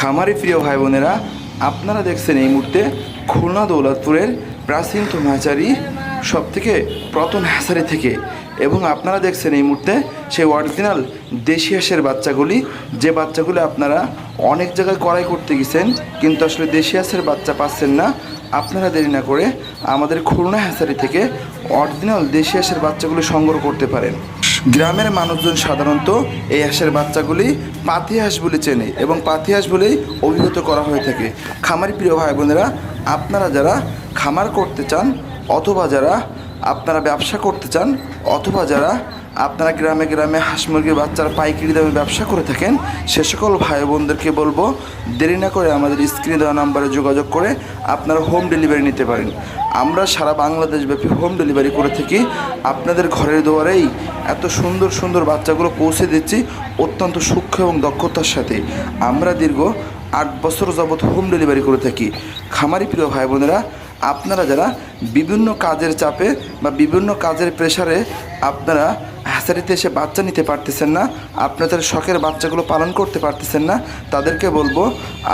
খামারি প্রিয় ভাই বোনেরা আপনারা দেখছেন এই মুহূর্তে খুলনা দৌলতপুরের প্রাচীনতম হ্যাচারি সব থেকে প্রথম হ্যাচারি থেকে এবং আপনারা দেখছেন এই মুহূর্তে সেই অরিজিনাল দেশি হাঁসের বাচ্চাগুলি। যে বাচ্চাগুলি আপনারা অনেক জায়গায় কড়াই করতে গেছেন, কিন্তু আসলে দেশি হাঁসের বাচ্চা পাচ্ছেন না। আপনারা দেরি না করে আমাদের খুলনা হ্যাচারি থেকে অরিজিনাল দেশি হাঁসের বাচ্চাগুলি সংগ্রহ করতে পারেন। গ্রামের মানুষজন সাধারণত এই হাঁসের বাচ্চাগুলি পাতি হাঁস বলে চেনে এবং পাতি হাঁস বলেই অভিহিত করা হয়ে থাকে। খামারি প্রিয় ভাই বোনেরা, আপনারা যারা খামার করতে চান অথবা যারা আপনারা ব্যবসা করতে চান অথবা যারা আপনারা গ্রামে গ্রামে হাঁস মুরগির বাচ্চার পাইকারি দামে ব্যবসা করে থাকেন, সে সকল ভাই বোনদেরকে বলব, দেরি না করে আমাদের স্ক্রিনে দেওয়া নাম্বারে যোগাযোগ করে আপনারা হোম ডেলিভারি নিতে পারেন। আমরা সারা বাংলাদেশব্যাপী হোম ডেলিভারি করে থাকি। আপনাদের ঘরের দুয়ারেই এত সুন্দর সুন্দর বাচ্চাগুলো পৌঁছে দিচ্ছি অত্যন্ত সূক্ষ্ম এবং দক্ষতার সাথে। আমরা দীর্ঘ আট বছর যাবৎ হোম ডেলিভারি করে থাকি। খামারি প্রিয় ভাই বোনেরা, আপনারা যারা বিভিন্ন কাজের চাপে বা বিভিন্ন কাজের প্রেশারে আপনারা হ্যাচারিতে এসে বাচ্চা নিতে পারতেছেন না, আপনাদের শখের বাচ্চাগুলো পালন করতে পারতেছেন না, তাদেরকে বলব,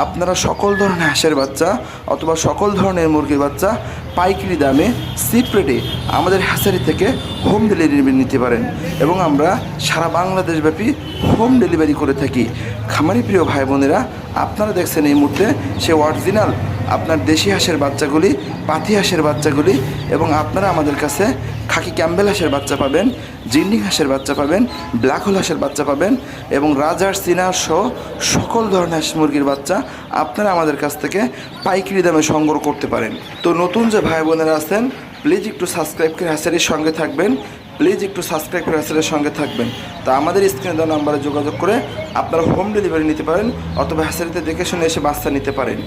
আপনারা সকল ধরনের হাঁসের বাচ্চা অথবা সকল ধরনের মুরগির বাচ্চা পাইকারি দামে সিপ রেটে আমাদের হ্যাচারি থেকে হোম ডেলিভারি নিতে পারেন এবং আমরা সারা বাংলাদেশব্যাপী হোম ডেলিভারি করে থাকি। খামারি প্রিয় ভাই বোনেরা, আপনারা দেখছেন এই মুহূর্তে সে অরিজিনাল আপনার দেশি হাঁসের বাচ্চাগুলি, পাতি হাঁসের বাচ্চাগুলি এবং আপনারা আমাদের কাছে খাকি ক্যাম্বেল হাঁসের বাচ্চা পাবেন জিন্ডিং হাঁসের বাচ্চা পাবেন, ব্ল্যাক হোল হাঁসের বাচ্চা পাবেন এবং রাজার, সিনার সহ সকল ধরনের হাঁস মুরগির বাচ্চা আপনারা আমাদের কাছ থেকে পাইকারি দামে সংগ্রহ করতে পারেন। তো নতুন যে ভাই বোনেরা আছেন প্লিজ একটু সাবস্ক্রাইব করে হ্যাসারির সঙ্গে থাকবেন প্লিজ একটু সাবস্ক্রাইব করে হ্যাসারির সঙ্গে থাকবেন। তা আমাদের স্ক্রিনে দেওয়া নাম্বারে যোগাযোগ করে আপনারা হোম ডেলিভারি নিতে পারেন অথবা হ্যাসারিতে দেখে শুনে এসে বাচ্চা নিতে পারেন।